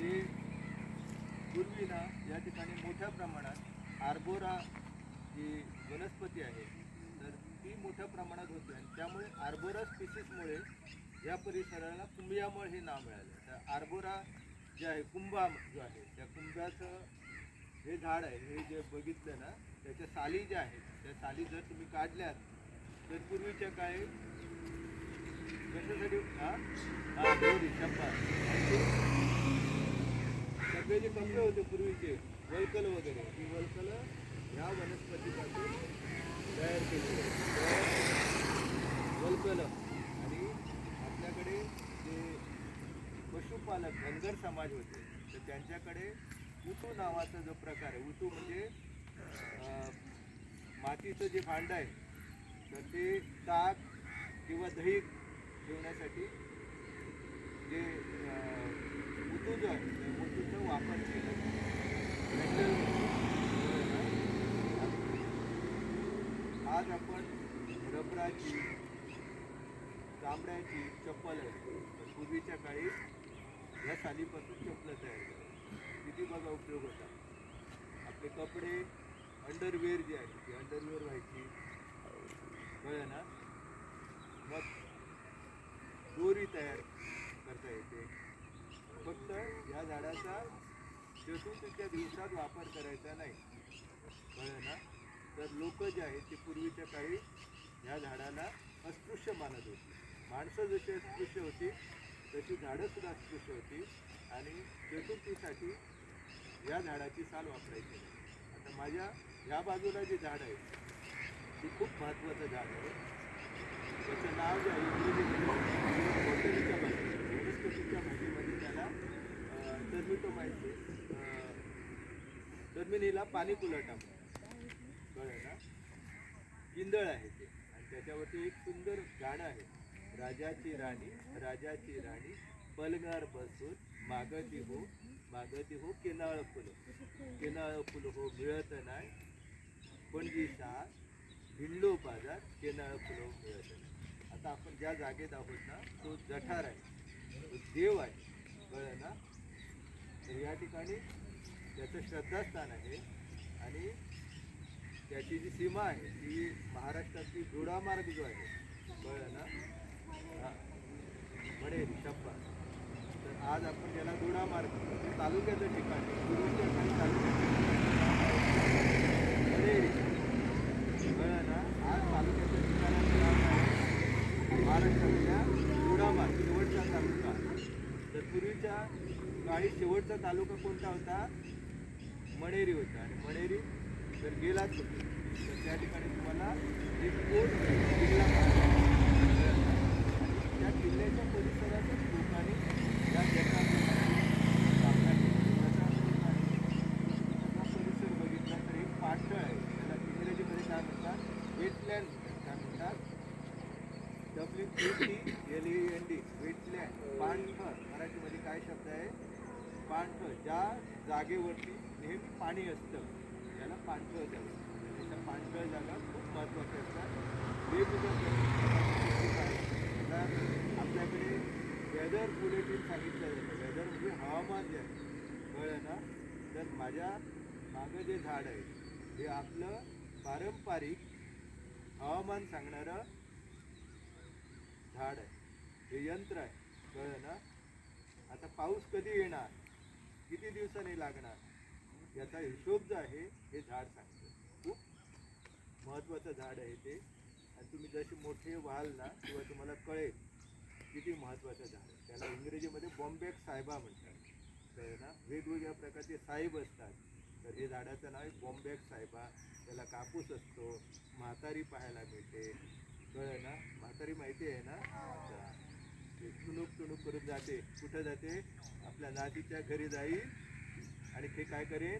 ते पूर्वी ना या ठिकाणी मोठ्या प्रमाणात आर्बोरा जी वनस्पती आहे. तर ती मोठ्या प्रमाणात होती आणि त्यामुळे आर्बोरा स्पिसीसमुळे या परिसराला कुंभियामळ हे नाव मिळालं. तर आर्बोरा जे आहे कुंभा जो आहे त्या कुंभ्याचं हे झाड आहे हे जे बघितलं ना त्याच्या साली ज्या आहेत त्या साली जर तुम्ही काढल्यात तर पूर्वीच्या काळी कशासाठी? हा? हा दोरी चप्पा सगळे जे कपडे होते पूर्वीचे वलकल वगैरे ती वलकल ह्या वनस्पतीपासून तयार केली वलकल आणि आपल्याकडे जे पशुपालक धनगर समाज होते तर त्यांच्याकडे उतू नावाचा जो प्रकार आहे उतू म्हणजे मातीचं जे भांडं आहे तर ते ताक किंवा दही ठेवण्यासाठी जे अं, उतू जो आहे त्या उतूचा वापर केला जातो. मेंटल आज आपण रबराची चामड्याची चप्पल आहे. पूर्वीच्या काळी या सालीपासून चप्पल तयार करायची किती बघा उपयोग होता. आपले कपडे अंडरवेअर जे आहे ते अंडरवेअर व्हायची. कळलं ना? मग दोरी तयार करता येते. फक्त या झाडाचा चतुर्थीच्या दिवसात वापर करायचा नाही. कळलं ना? तर लोक जे आहेत ते पूर्वीच्या काळी या झाडाला अस्पृश्य मानत होती. माणसं जशी अस्पृश्य होती तशी झाडंसुद्धा अस्पृश्य होती आणि चतुर्थीसाठी या झाडाची साल वापरायची. आता माझ्या ह्या बाजूला जे झाड आहे ते खूप महत्त्वाचं झाड आहे. त्याचं नाव जे आहे इंग्रजीमध्ये कोटरीच्या भाषेत वनस्पतीच्या भाषेमध्ये त्याला टर्मिटोमायसिस टर्मिनीला पाणी कुलटा कळलं किंदळ आहे ते. आणि त्याच्यावरती एक सुंदर गाणं आहे. राजाची राणी राजाची राणी पलगार बसून मागती हो मागती हो केनाळ फुलं. केनाळ फुलं हो मिळत नाही. पणजी सहा भिंडो बाजार केनाळ फुलं हो मिळत नाही. आता आपण ज्या जागेत आहोत ना तो जठार आहे. तो देव आहे. कळलं ना? तर या ठिकाणी त्याचं श्रद्धास्थान आहे. आणि त्याची जी सीमा आहे ती महाराष्ट्रातली दोडामार्ग जो आहे कळलं ना? हा. म्हणेल शब्बा. तर आज आपण ज्याला दोडामार्ग म्हणजे तालुक्याचं ठिकाण आहे पूर्वीच्या काही तालुक्याचं म्हणेल कळलं ना? आज तालुक्याच्या ठिकाणाचं नाव आहे? महाराष्ट्रातल्या दोडामार्ग शेवटचा तालुका. तर पूर्वीच्या काळी शेवटचा तालुका कोणता होता? मणेरी होता. आणि मणेरी जर गेलाच होते तर त्या ठिकाणी तुम्हाला एक कोट किल्ला त्या किल्ल्याच्या परिसरातच लोकांनी या जंगलामध्ये त्याचा परिसर बघितला तर एक पाठळ आहे. त्याला इंग्रजीमध्ये काय म्हणतात? वेटलँड काय म्हणतात W A T L E N D wetland पाणथळ. मराठीमध्ये काय शब्द आहे? पाणथळ. ज्या जागेवरती नेहमी पाणी असतं त्याला पाणथळ जागा त्याच्या त्या पाणथळ जागा खूप महत्त्वाच्या असतात वेगवेगळ्या आपल्याकडे वेदर बुलेटिन सांगितलं जातं. वेदर म्हणजे हवामान जे आहे कळलं ना? तर माझ्या मागं जे झाड आहे हे आपलं पारंपरिक हवामान सांगणारं झाड आहे. हे यंत्र आहे कळलं ना? आता पाऊस कधी येणार? किती दिवसांनी लागणार? याचा हिशोब जो आहे हे झाड सांगतं. खूप महत्त्वाचं झाड आहे ते. आणि तुम्ही जसे मोठे व्हाल ना किंवा तुम्हाला कळेल किती महत्त्वाचं झाड आहे. त्याला इंग्रजीमध्ये बॉम्बेक साहेबा म्हणतात. तर ना वेगवेगळ्या प्रकारचे साहेब असतात. तर हे झाडाचं नाव आहे बॉम्बेक साहेबा. त्याला कापूस असतो म्हातारी पाहायला मिळते. कळलं ना? म्हातारी माहिती आहे ना? चुणूक चुणूक करून जाते. कुठं जाते? आपल्या नातीच्या घरी जाईल. आणि ते काय करेल?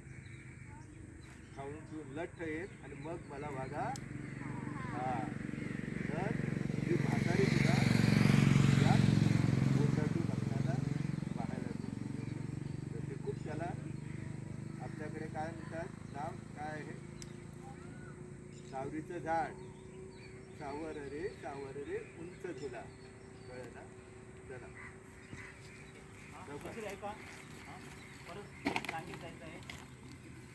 खाऊन पिऊन लठ्ठ येत आणि मग मला वागा. हा. तर ही म्हातारी सुद्धा या पाहायला तर ते खूप त्याला आपल्याकडे काय म्हणतात? नाव काय आहे? सावरीचं झाड. सावर रे सावर रे उंच झुला कळलं ना? चला. हां? परत. सांगितलं आहे